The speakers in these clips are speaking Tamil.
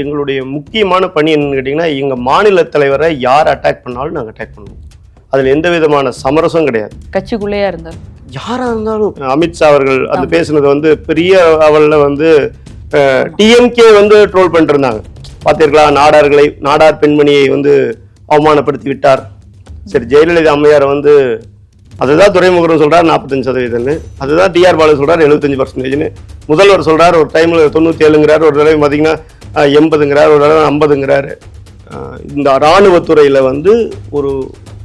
எங்களுடைய முக்கியமான பணி என்னன்னு கேட்டிங்கன்னா எங்கள் மாநில தலைவரை யார் அட்டாக் பண்ணாலும் நாங்கள் அட்டாக் பண்ணுவோம். அதில் எந்த விதமான சமரசம் கிடையாது. கட்சிக்குள்ளேயா இருந்தாலும். யாராக இருந்தாலும். அமித்ஷா அவர்கள் அந்த பேசுனது வந்து பெரிய அவளில் வந்து டிஎம்கே வந்து ட்ரோல் பண்ணிட்டு இருந்தாங்க பார்த்தீர்களா நாடார்களை நாடார் பெண்மணியை வந்து அவமானப்படுத்தி விட்டார் சரி ஜெயலலிதா அம்மையாரை வந்து அதுதான் துறைமுகரும் சொல்றார் நாற்பத்தஞ்சு சதவீதம்னு. அதுதான் டிஆர் பாலு சொல்றாரு எழுபத்தஞ்சு பர்சன்டேஜ்னு முதல்வர் சொல்றாரு ஒரு டைம்ல தொண்ணூத்தி ஏழுங்கிறாரு ஒரு தடவை பார்த்தீங்கன்னா எண்பதுங்கிறார் ஒரு தடவை ஐம்பதுங்கிறாரு. இந்த இராணுவத்துறையில் வந்து ஒரு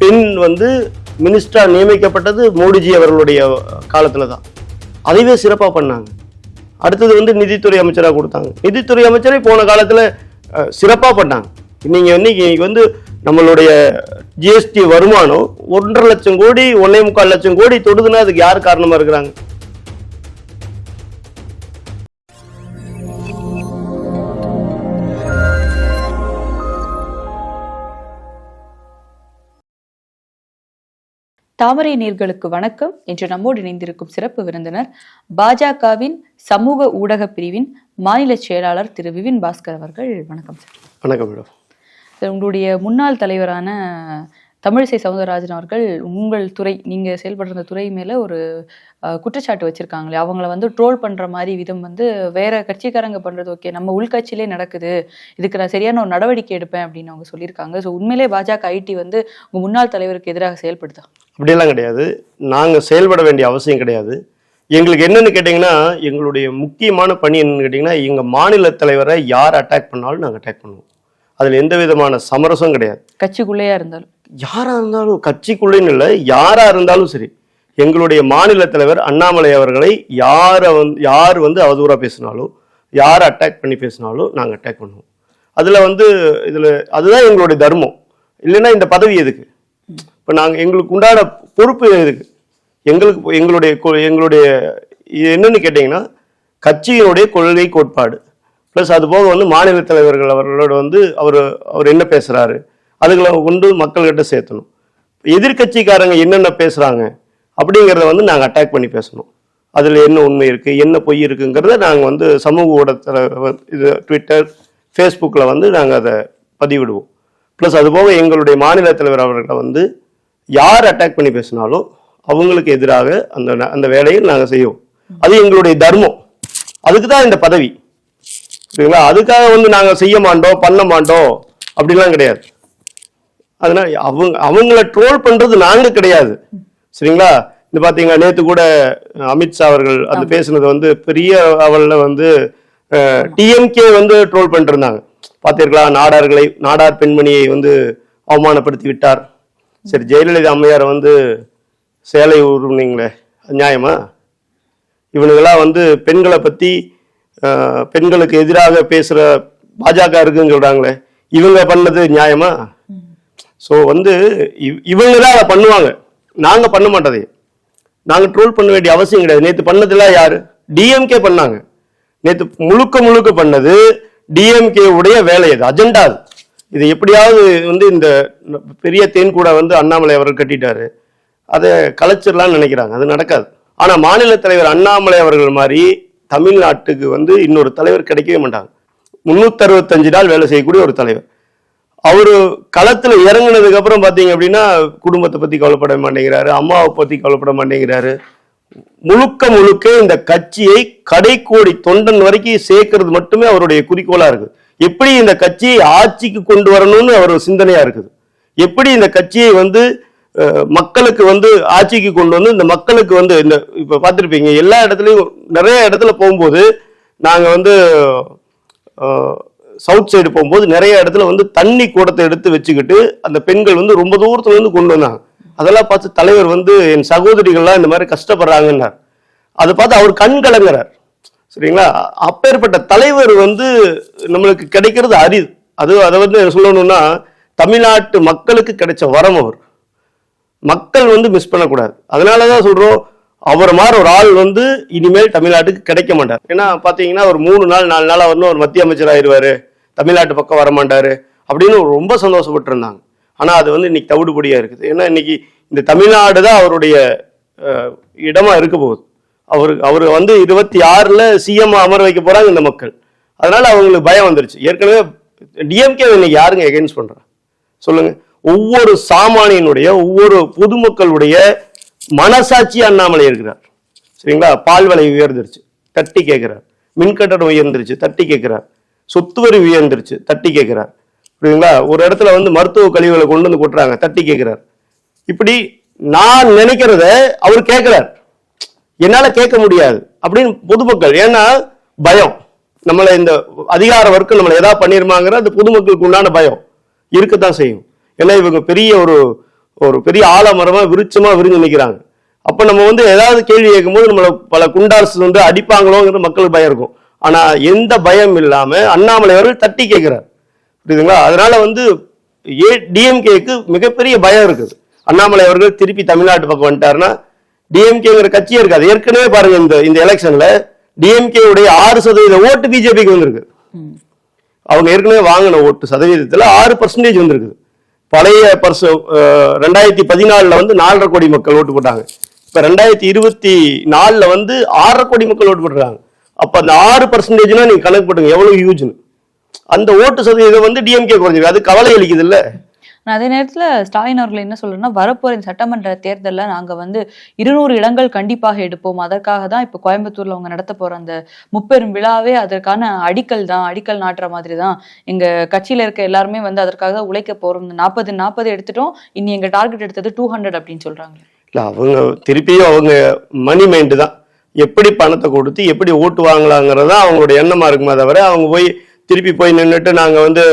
பெண் வந்து மினிஸ்டராக நியமிக்கப்பட்டது மோடிஜி அவர்களுடைய காலத்தில் தான். அதைவே சிறப்பாக பண்ணாங்க. அடுத்தது வந்து நிதித்துறை அமைச்சராக கொடுத்தாங்க. நிதித்துறை அமைச்சரை போன காலத்தில் சிறப்பாக பண்ணாங்க பண்ணாங்க. வந்து இன்னைக்கு வந்து நம்மளுடைய ஜிஎஸ்டி வருமானம் ஒன்றரை லட்சம் கோடி ஒன்னே முக்கால் லட்சம் கோடி தொடுதுன்னா அதுக்கு யார் காரணமாக இருக்கிறாங்க? தாமரை நீர்களுக்கு வணக்கம். இன்று நம்மோடு இணைந்திருக்கும் சிறப்பு விருந்தினர் பாஜகவின் சமூக ஊடக பிரிவின் மாநில செயலாளர் திரு விபின் பாஸ்கர் அவர்கள். வணக்கம் சார். வணக்கம் மேடம். உங்களுடைய முன்னாள் தலைவரான தமிழிசை சவுந்தரராஜன் அவர்கள் உங்கள் துறை நீங்க செயல்படுற துறை மேல ஒரு குற்றச்சாட்டு வச்சிருக்காங்களே. அவங்கள வந்து ட்ரோல் பண்ற மாதிரி விதம் வந்து வேற கட்சிக்காரங்க பண்றது ஓகே நம்ம உள்கட்சியிலே நடக்குது. இதுக்கு நான் சரியான ஒரு நடவடிக்கை எடுப்பேன் அப்படின்னு அவங்க சொல்லியிருக்காங்க. ஸோ உண்மையிலே பாஜக ஐடி வந்து உங்க முன்னாள் தலைவருக்கு எதிராக செயல்படுதா? அப்படியெல்லாம் கிடையாது. நாங்க செயல்பட வேண்டிய அவசியம் கிடையாது. எங்களுக்கு என்னன்னு கேட்டிங்கன்னா எங்களுடைய முக்கியமான பணி என்னன்னு கேட்டிங்கன்னா எங்க மாநில தலைவரை யார் அட்டாக் பண்ணாலும் நாங்கள் அட்டாக் பண்ணுவோம். அதில் எந்த விதமான சமரசம் கிடையாது. கட்சிக்குள்ளேயா இருந்தாலும். யாராக இருந்தாலும் கட்சிக்குள்ளேன்னு இல்லை யாராக இருந்தாலும் சரி எங்களுடைய மாநில தலைவர் அண்ணாமலை அவர்களை யாரை வந்து யார் வந்து அவதூறாக பேசினாலும் யார் அட்டாக் பண்ணி பேசினாலும் நாங்கள் அட்டாக் பண்ணுவோம். அதில் வந்து இதில் அதுதான் எங்களுடைய தர்மம். இல்லைன்னா இந்த பதவி எதுக்கு? இப்போ நாங்கள் எங்களுக்கு உண்டான பொறுப்பு எதுக்கு? எங்களுக்கு எங்களுடைய கொ- எங்களுடைய என்னென்னு கேட்டிங்கன்னா கட்சியினுடைய கொள்கை கோட்பாடு. ப்ளஸ் அது போக வந்து மாநில தலைவர்கள் அவர்களோட வந்து அவர் அவர் என்ன பேசுகிறாரு அதுகளை கொண்டு மக்கள்கிட்ட சேர்த்தணும். எதிர்க்கட்சிக்காரங்க என்னென்ன பேசுகிறாங்க அப்படிங்கிறத வந்து நாங்கள் அட்டாக் பண்ணி பேசணும். அதில் என்ன உண்மை இருக்குது என்ன பொய் இருக்குங்கிறத நாங்கள் வந்து சமூக ஊடகத்தில் இது ட்விட்டர் ஃபேஸ்புக்கில் வந்து நாங்கள் அதை பதிவிடுவோம். ப்ளஸ் அதுபோக எங்களுடைய மாநில தலைவர் அவர்களை வந்து யார் அட்டாக் பண்ணி பேசினாலும் அவங்களுக்கு எதிராக அந்த அந்த வேலையை நாங்கள் செய்வோம். அது எங்களுடைய தர்மம். அதுக்கு தான் இந்த பதவி. சரிங்களா? அதுக்காக வந்து நாங்கள் செய்ய மாட்டோம் பண்ண மாட்டோம் அப்படிலாம் கிடையாது. அதனால அவங்க அவங்கள ட்ரோல் பண்றது நாங்க கிடையாது. சரிங்களா? இந்த பாத்தீங்களா நேத்து கூட அமித்ஷா அவர்கள் அந்த பேசுனது வந்து பெரிய அவள்ல வந்து டிஎம்கே வந்து ட்ரோல் பண்ணிட்டு இருந்தாங்க பார்த்தீர்களா நாடார்களை நாடார் பெண்மணியை வந்து அவமானப்படுத்தி விட்டார். சரி ஜெயலலிதா அம்மையாரை வந்து சேலை உருவனீங்களே அது நியாயமா? இவனுங்கெல்லாம் வந்து பெண்களை பத்தி அஹ், பெண்களுக்கு எதிராக பேசுற பாஜக இருக்குன்னு சொல்றாங்களே இவங்க பண்ணது நியாயமா? ஸோ வந்து இவ்- இவங்க தான் அதை பண்ணுவாங்க. நாங்கள் பண்ண மாட்டதே நாங்கள் ட்ரோல் பண்ண வேண்டிய அவசியம் கிடையாது. நேற்று பண்ணதெல்லாம் யார்? டிஎம்கே பண்ணாங்க. நேற்று முழுக்க முழுக்க பண்ணது டிஎம்கே உடைய வேலை அது அஜெண்டா அது. இது எப்படியாவது வந்து இந்த பெரிய தேன் கூட வந்து அண்ணாமலை அவர்கள் கட்டிட்டாரு. அதை கலைச்சிடலாம்னு நினைக்கிறாங்க. அது நடக்காது. ஆனால் மாநில தலைவர் அண்ணாமலை அவர்கள் மாதிரி தமிழ்நாட்டுக்கு வந்து இன்னொரு தலைவர் கிடைக்கவே மாட்டாங்க. முந்நூற்றறுபத்தஞ்சு நாள் வேலை செய்யக்கூடிய ஒரு தலைவர். அவரு களத்துல இறங்கினதுக்கு அப்புறம் பாத்தீங்க அப்படின்னா குடும்பத்தை பத்தி கவலைப்பட மாட்டேங்கிறாரு அம்மாவை பத்தி கவலைப்பட மாட்டேங்கிறாரு. முழுக்க முழுக்க இந்த கட்சியை கடைக்கோடி தொண்டன் வரைக்கும் சேர்க்கறது மட்டுமே அவருடைய குறிக்கோளா இருக்குது. எப்படி இந்த கட்சியை ஆட்சிக்கு கொண்டு வரணும்னு அவர் சிந்தனையா இருக்குது. எப்படி இந்த கட்சியை வந்து மக்களுக்கு வந்து ஆட்சிக்கு கொண்டு வந்து இந்த மக்களுக்கு வந்து இந்த இப்ப பார்த்துருப்பீங்க எல்லா இடத்துலையும் நிறைய இடத்துல போகும்போது நாங்கள் வந்து சவுத் சைடு போகும்போது நிறைய இடத்துல வந்து தண்ணி கூடத்தை எடுத்து வச்சுக்கிட்டு அந்த பெண்கள் வந்து ரொம்ப தூரத்துல இருந்து கொண்டு வந்தாங்க. அதெல்லாம் பார்த்து தலைவர் வந்து என் சகோதரிகள்லாம் இந்த மாதிரி கஷ்டப்படுறாங்கன்னார். அதை பார்த்து அவர் கண் கலங்குறார். சரிங்களா? அப்பேற்பட்ட தலைவர் வந்து நம்மளுக்கு கிடைக்கிறது அரிது. அது அதை வந்து சொல்லணும்னா தமிழ்நாட்டு மக்களுக்கு கிடைச்ச வரம் அவர். மக்கள் வந்து மிஸ் பண்ணக்கூடாது. அதனால தான் சொல்றோம் அவர் மாதிரி ஒரு ஆள் வந்து இனிமேல் தமிழ்நாட்டுக்கு கிடைக்க மாட்டார். ஏன்னா பாத்தீங்கன்னா ஒரு மூணு நாள் நாலு நாள் வந்து ஒரு மத்திய அமைச்சர் ஆயிடுவாரு தமிழ்நாட்டு பக்கம் வர மாட்டாரு அப்படின்னு ரொம்ப சந்தோஷப்பட்டு இருந்தாங்க ஆனா அது வந்து இன்னைக்கு தவிடுபடியா இருக்குது. ஏன்னா இன்னைக்கு இந்த தமிழ்நாடு தான் அவருடைய இடமா இருக்க போகுது. அவரு அவர் வந்து இருபத்தி ஆறுல சிஎம் அமர வைக்க போறாங்க இந்த மக்கள். அதனால அவங்களுக்கு பயம் வந்துருச்சு. ஏற்கனவே டிஎம்கே இன்னைக்கு யாருங்க எகென்ஸ்ட் பண்றா? சொல்லுங்க. ஒவ்வொரு சாமானியனுடைய ஒவ்வொரு பொதுமக்களுடைய மனசாட்சி அண்ணாமலை இருக்கிறார். சரிங்களா? பால் விலை உயர்ந்துருச்சு. தட்டி கேட்கிறார். மின் கட்டணம் உயர்ந்துருச்சு. தட்டி கேட்கிறார். சொத்து வரி உயர்ந்துருச்சு. தட்டி கேட்கிறார். புரியுங்களா ஒரு இடத்துல வந்து மருத்துவ கழிவுகளை கொண்டு வந்து கொட்டுறாங்க. தட்டி கேட்கிறார். இப்படி நான் நினைக்கிறத அவர் கேட்கிறார். என்னால கேட்க முடியாது. அப்படின்னு பொதுமக்கள் ஏன்னா பயம். நம்மளை இந்த அதிகார வர்க்கம் நம்மளை ஏதாவது பண்ணிருமாங்கிற அந்த பொதுமக்களுக்கு உண்டான பயம். இருக்கத்தான் செய்யும். ஏன்னா இவங்க பெரிய ஒரு ஒரு பெரிய ஆலமரமா விருட்சமா விரிஞ்சு நிக்கிறாங்க. அப்ப நம்ம வந்து ஏதாவது கேள்வி கேட்கும்போது நம்மள பல குண்டார்ஸ் வந்து அடிப்பாங்களோங்கிற மக்களுக்கு பயம் இருக்கும். ஆனா எந்த பயம் இல்லாம அண்ணாமலை அவர்கள் தட்டி கேட்கிறார். புரியுதுங்களா? அதனால வந்து ஏ டிஎம்கேக்கு மிகப்பெரிய பயம் இருக்குது. அண்ணாமலை அவர்கள் திருப்பி தமிழ்நாட்டு பக்கம் வந்துட்டாருன்னா டிஎம்கேங்கிற கட்சியே இருக்காது. ஏற்கனவே பாருங்க இந்த இந்த எலெக்ஷன்ல டிஎம்கே உடைய ஆறு சதவீத ஓட்டு பிஜேபிக்கு வந்திருக்கு. அவங்க ஏற்கனவே வாங்கின ஓட்டு சதவீதத்துல ஆறு பர்சன்டேஜ் வந்திருக்குது. பழைய பர்ச ரெண்டாயிரத்தி பதினாலுல வந்து நாலரை கோடி மக்கள் ஓட்டு போட்டாங்க. இப்ப ரெண்டாயிரத்தி இருபத்தி நாலில் வந்து ஆறரை கோடி மக்கள் ஓட்டு போட்டுருக்காங்க. அப்ப அந்த ஆறு பர்சன்டேஜ்னா நீங்க கணக்கு போட்டுங்க எவ்வளவு யூஜ்னு அந்த ஓட்டு சதவீதம் வந்து டிஎம்கே குறைஞ்சிருக்கு. அது கவலை அளிக்குது இல்லை அதே நேரத்தில் ஸ்டாலின் அவர்கள் என்ன சொல்றேன்னா வரப்போகிற இந்த சட்டமன்ற தேர்தலில் நாங்கள் வந்து இருநூறு இடங்கள் கண்டிப்பாக எடுப்போம். அதற்காக தான் இப்போ கோயம்புத்தூரில் அவங்க நடத்த போகிற அந்த முப்பெரும் விழாவே அதற்கான அடிக்கல் தான் அடிக்கல் நாட்டுற மாதிரி தான். எங்கள் கட்சியில் இருக்க எல்லாருமே வந்து அதற்காக தான் உழைக்க போகிறோம் நாற்பது நாற்பது எடுத்துட்டோம். இனி எங்கள் டார்கெட் எடுத்தது டூ ஹண்ட்ரட் அப்படின்னு சொல்கிறாங்க இல்லை அவங்க திருப்பியும் அவங்க மணி மைண்டு தான். எப்படி பணத்தை கொடுத்து எப்படி ஓட்டு வாங்கலாங்கிறது தான் அவங்களோட எண்ணமாக இருக்குமா தவிர அவங்க போய் திருப்பி போய் நின்றுட்டு நாங்கள் வந்து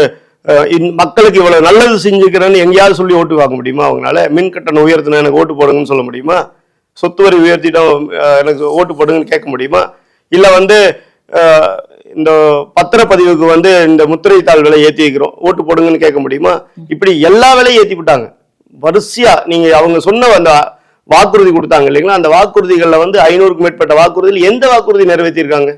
மக்களுக்கு இவ்வளவு நல்லது செஞ்சுக்கிறேன்னு எங்கேயாவது சொல்லி ஓட்டு வாங்க முடியுமா? அவங்களால மின் கட்டணம் உயர்த்தினா எனக்கு ஓட்டு போடுங்கன்னு சொல்ல முடியுமா? சொத்து வரி உயர்த்திட்டோம் எனக்கு ஓட்டு போடுங்கன்னு கேட்க முடியுமா? இல்லை வந்து இந்த பத்திரப்பதிவுக்கு வந்து இந்த முத்திரைத்தாள் விலை ஏற்றி வைக்கிறோம் ஓட்டு போடுங்கன்னு கேட்க முடியுமா? இப்படி எல்லா விலையும் ஏற்றி விட்டாங்க. வரிசையா நீங்க அவங்க சொன்ன அந்த வாக்குறுதி கொடுத்தாங்க இல்லைங்களா? அந்த வாக்குறுதிகளில் வந்து ஐநூறுக்கும் மேற்பட்ட வாக்குறுதியில் எந்த வாக்குறுதி நிறைவேற்றியிருக்காங்க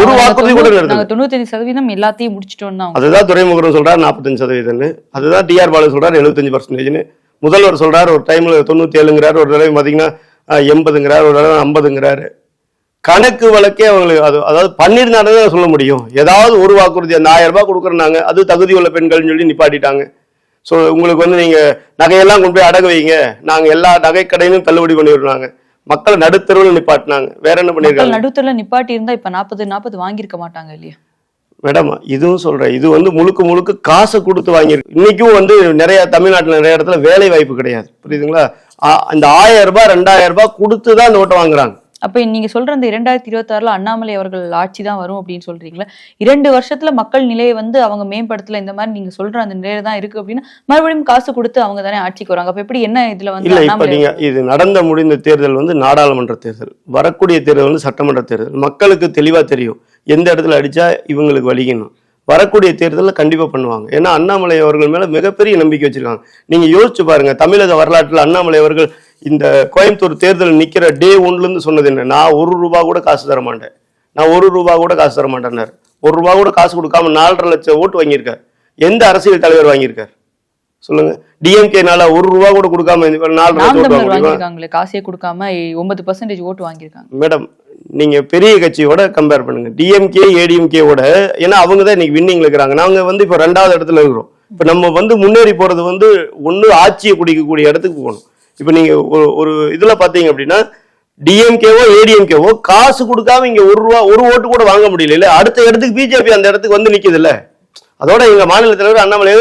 ஒரு வாக்குறுதி கூட நிறைவேற்ற தொண்ணூத்தஞ்சு சதவீதம் எல்லாத்தையும் முடிச்சிட்டோம் தான் அதுதான் துறைமுகரும் சொல்றாரு நாற்பத்தஞ்சு சதவீதம்னு. அதுதான் டிஆர் பாலு சொல்றாரு எழுபத்தஞ்சு பர்சன்டேஜ்னு முதல்வர் சொல்றாரு ஒரு டைம்ல தொண்ணூத்தி ஏழுங்கிறாரு ஒரு தடவை பாத்தீங்கன்னா எண்பதுங்கிறாரு ஒரு தடவை ஐம்பதுங்கிறாரு. கணக்கு வழக்கே அவங்களுக்கு அது அதாவது பண்ணிருந்தாருன்னு தான் சொல்ல முடியும். ஏதாவது ஒரு வாக்குறுதி அந்த ஆயிரம் ரூபாய் கொடுக்குறாங்க அது தகுதி உள்ள பெண்கள்னு சொல்லி நிப்பாட்டிட்டாங்க. ஸோ உங்களுக்கு வந்து நீங்க நகையெல்லாம் கொண்டு போய் அடகு வைங்க. நாங்க எல்லா நகை கடையிலும் தள்ளுபடி பண்ணிடுறாங்க மக்களை நடுத்தருவில் நிப்பாட்டினாங்க. வேற என்ன பண்ணிருக்காங்க? நடுத்தர நிப்பாட்டி இருந்தா இப்ப நாற்பது நாற்பது வாங்கியிருக்க மாட்டாங்க இல்லையா? மேடம் இதுவும் சொல்றேன். இது வந்து முழுக்க முழுக்க காசை கொடுத்து வாங்கியிருக்கு. இன்னைக்கும் வந்து நிறைய தமிழ்நாட்டுல நிறைய இடத்துல வேலை வாய்ப்பு கிடையாது. புரியுதுங்களா? அந்த ஆயிரம் ரூபாய் ரெண்டாயிரம் ரூபாய் கொடுத்து தான் இந்த ஓட்டை வாங்குறாங்க. அப்ப நீங்க சொல்ற அந்த இரண்டாயிரத்தி இருபத்தி ஆறுல அண்ணாமலை அவர்கள் ஆட்சி தான் வரும் அப்படின்னு சொல்றீங்களா இரண்டு வருஷத்துல மக்கள் நிலையை வந்து அவங்க மேம்படுத்தல இந்த மாதிரி நீங்க சொல்ற அந்த நிலையில தான் இருக்கு அப்படின்னா மறுபடியும் காசு கொடுத்து அவங்க தானே ஆட்சிக்கு வராங்க அப்ப எப்படி என்ன இதுல வந்து இல்ல இப்ப இது நடந்த முடிந்த தேர்தல் வந்து நாடாளுமன்ற தேர்தல். வரக்கூடிய தேர்தல் வந்து சட்டமன்ற தேர்தல். மக்களுக்கு தெளிவா தெரியும் எந்த இடத்துல அடிச்சா இவங்களுக்கு வலிக்கணும். வரக்கூடிய தேர்தலில் கண்டிப்பா பண்ணுவாங்க. ஏன்னா அண்ணாமலை அவர்கள் மேல மிகப்பெரிய நம்பிக்கை வச்சிருக்காங்க. நீங்க யோசிச்சு பாருங்க தமிழக வரலாற்றில் அண்ணாமலை அவர்கள் இந்த கோயம்புத்தூர் தேர்தல் நிக்கிற டே ஒன்ல இருந்து சொன்னது என்ன? நான் ஒரு ரூபா கூட காசு தர மாட்டேன். நான் ஒரு ரூபா கூட காசு தர மாட்டேன்னாரு. ஒரு ரூபா கூட காசு கொடுக்காம நாலரை லட்சம் ஓட்டு வாங்கியிருக்கார். எந்த அரசியல் தலைவர் வாங்கியிருக்கார்? சொல்லுங்க. டிஎம்கேனால ஒரு ரூபா கூட கொடுக்காம நாம் லட்சம் ஓட்டு வாங்கியிருக்காங்களே காசே கொடுக்காம ஒன்பது பர்சன்டேஜ் ஓட்டு வாங்கியிருக்காங்க. மேடம் நீங்க பெரிய கட்சியோட கம்பேர் பண்ணுங்க. டிஎம்கே ஏடிஎம்கேவோட ஏன்னா அவங்க தான் இன்னைக்கு வின்னிங்ல இருக்கிறாங்க. நாங்க வந்து இப்போ ரெண்டாவது இடத்துல இருக்கிறோம். இப்போ நம்ம வந்து முன்னேறி போறது வந்து ஒண்ணு ஆட்சியை குடிக்கக்கூடிய இடத்துக்கு போகணும். இப்போ நீங்க ஒரு ஒரு இதுல பாத்தீங்க அப்படின்னா டிஎம்கேவோ ஏடிஎம்கேவோ காசு கொடுக்காம இங்க ஒரு ரூபா ஒரு ஓட்டு கூட வாங்க முடியல இல்ல? அடுத்த இடத்துக்கு பிஜேபி அந்த இடத்துக்கு வந்து நிக்குது இல்ல? அதோட எங்க மாநில தலைவர் அண்ணாமலை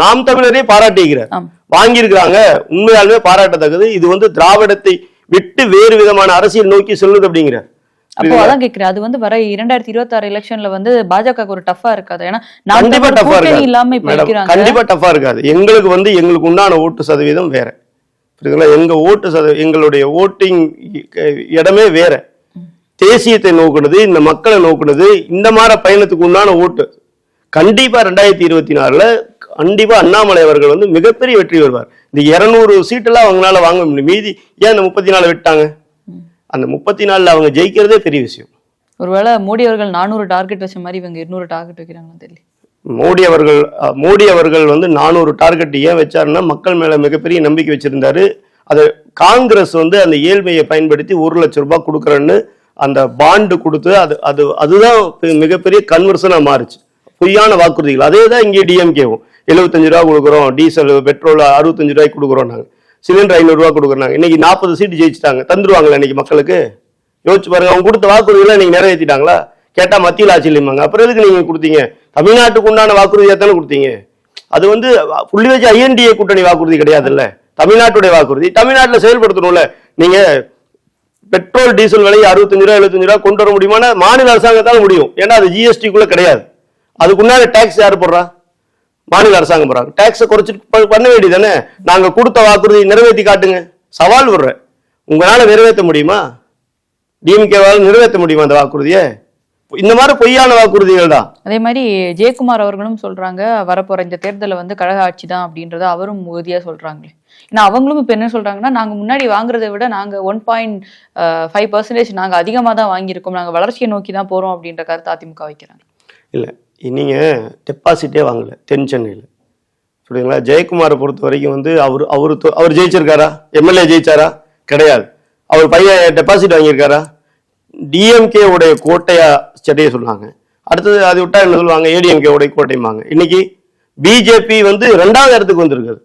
நாம் தமிழரே பாராட்டிக்கிறார். வாங்கியிருக்கிறாங்க. உண்மையாலுமே பாராட்டத்தக்கது. இது வந்து திராவிடத்தை விட்டு வேறு விதமான அரசியல் நோக்கி செல்லுது அப்படிங்கிறார். அப்போ அதான் கேக்குறேன். அது வந்து வர இரண்டாயிரத்தி இருபத்தி ஆறு எலெக்ஷன்ல வந்து பாஜக ஒரு டஃபா இருக்காது. ஏன்னா கண்டிப்பா டஃபா இருக்காது. கண்டிப்பா டஃபா இருக்காது. எங்களுக்கு வந்து எங்களுக்கு உண்டான ஓட்டு சதவீதம் வேற. புரியுதுங்களா? எங்க ஓட்டு சத எங்களுடைய ஓட்டிங் இடமே வேற. தேசியத்தை நோக்குனது இந்த மக்களை நோக்குனது இந்த மாதிரி பயணத்துக்கு உண்டான ஓட்டு. கண்டிப்பா ரெண்டாயிரத்தி இருபத்தி நாலுல கண்டிப்பா அண்ணாமலை அவர்கள் வந்து மிகப்பெரிய வெற்றி வருவார் இந்த இருநூறு சீட்டெல்லாம் அவங்களால வாங்க முடியும். மீதி ஏன் அந்த முப்பத்தி நாலு விட்டாங்க? அந்த முப்பத்தி நாலுல அவங்க ஜெயிக்கிறதே பெரிய விஷயம். ஒருவேளை மோடி அவர்கள் நானூறு டார்கெட் வச்ச மாதிரி இவங்க இருநூறு டார்கெட் வைக்கிறாங்கன்னு தெரியல. மோடி அவர்கள் மோடி அவர்கள் வந்து நானூறு டார்கெட் ஏன் வச்சாருன்னா மக்கள் மேலே மிகப்பெரிய நம்பிக்கை வச்சிருந்தாரு. அதை காங்கிரஸ் வந்து அந்த ஏழ்மையை பயன்படுத்தி ஒரு லட்சம் ரூபாய் கொடுக்குறேன்னு அந்த பாண்டு கொடுத்து அது அது அதுதான் பெ- மிகப்பெரிய கன்வர்சனாக மாறுச்சு. பொய்யான வாக்குறுதிகள். அதே தான் இங்கே டிஎம்கேவும் எழுபத்தஞ்சு ரூபா கொடுக்குறோம் டீசல் பெட்ரோல் அறுபத்தஞ்சு ரூபாய்க்கு கொடுக்குறோம் நாங்கள் சிலிண்டர் ஐநூறுரூவா கொடுக்குறாங்க இன்னைக்கு நாற்பது சீட்டு ஜெயிச்சிட்டாங்க. தந்துருவாங்களா இன்னைக்கு மக்களுக்கு? யோசிச்சு பாருங்க அவங்க கொடுத்த வாக்குறுதிகளை நீங்க நிறைவேற்றிட்டாங்களா கேட்டால் மத்தியில் ஆட்சி இல்லைமாங்க அப்புறம் எதுக்கு நீங்கள் கொடுத்தீங்க? தமிழ்நாட்டுக்கு உண்டான வாக்குறுதியா தானே கொடுத்தீங்க? அது வந்து புள்ளி வச்சு ஐஎன்டிஏ கூட்டணி வாக்குறுதி கிடையாதுல்ல. தமிழ்நாட்டுடைய வாக்குறுதி. தமிழ்நாட்டில் செயல்படுத்தணும்ல. நீங்கள் பெட்ரோல் டீசல் விலை அறுபத்தஞ்சு ரூபா எழுபத்தஞ்சு ரூபா கொண்டு வர முடியுமானா மாநில அரசாங்கத்தால் முடியும். ஏன்னா அது ஜிஎஸ்டிக்குள்ளே கிடையாது. அதுக்குண்டான டேக்ஸ் யார் போடுறா? மாநில அரசாங்கம் போடுறாங்க டேக்ஸை குறைச்சிட்டு ப- பண்ண வேண்டியதானே நாங்கள் கொடுத்த வாக்குறுதி நிறைவேற்றி காட்டுங்க. சவால் விடுறேன். உங்களால் நிறைவேற்ற முடியுமா? டிஎம்கேவால் நிறைவேற்ற முடியுமா அந்த வாக்குறுதியை? இந்த மாதிரி பொய்யான வாக்குறுதிகள் தான் அதே மாதிரி ஜெயக்குமார் அவர்களும் சொல்றாங்க வரப்போற இந்த தேர்தலை வந்து கழக ஆட்சி தான் அப்படின்றத அவரும் உறுதியா சொல்றாங்களே. ஏன்னா அவங்களும் இப்ப என்ன சொல்றாங்கன்னா நாங்க முன்னாடி வாங்குறதை விட நாங்க ஒன் பாயிண்ட் ஃபைவ் பர்சன்டேஜ் நாங்க அதிகமா தான் வாங்கியிருக்கோம். நாங்க வளர்ச்சியை நோக்கி தான் போறோம் அப்படின்ற கருத்து அதிமுக வைக்கிறாங்க. இல்லை நீங்கள் டெபாசிட்டே வாங்கல தென் சென்னையில். சொல்றீங்களா? ஜெயக்குமாரை பொறுத்த வரைக்கும் வந்து அவர் அவர் அவர் ஜெயிச்சிருக்காரா? எம்எல்ஏ ஜெயிச்சாரா? கிடையாது. அவர் பையன் டெபாசிட் வாங்கியிருக்காரா? டிஎம்கே உடைய கோட்டையா சட்டையை சொன்னாங்க அடுத்தது அதை விட்டா என்ன சொல்லுவாங்க? ஏடிஎம்கே உடை கோட்டைம்பாங்க. இன்னைக்கு பிஜேபி வந்து ரெண்டாவது இடத்துக்கு வந்திருக்குது.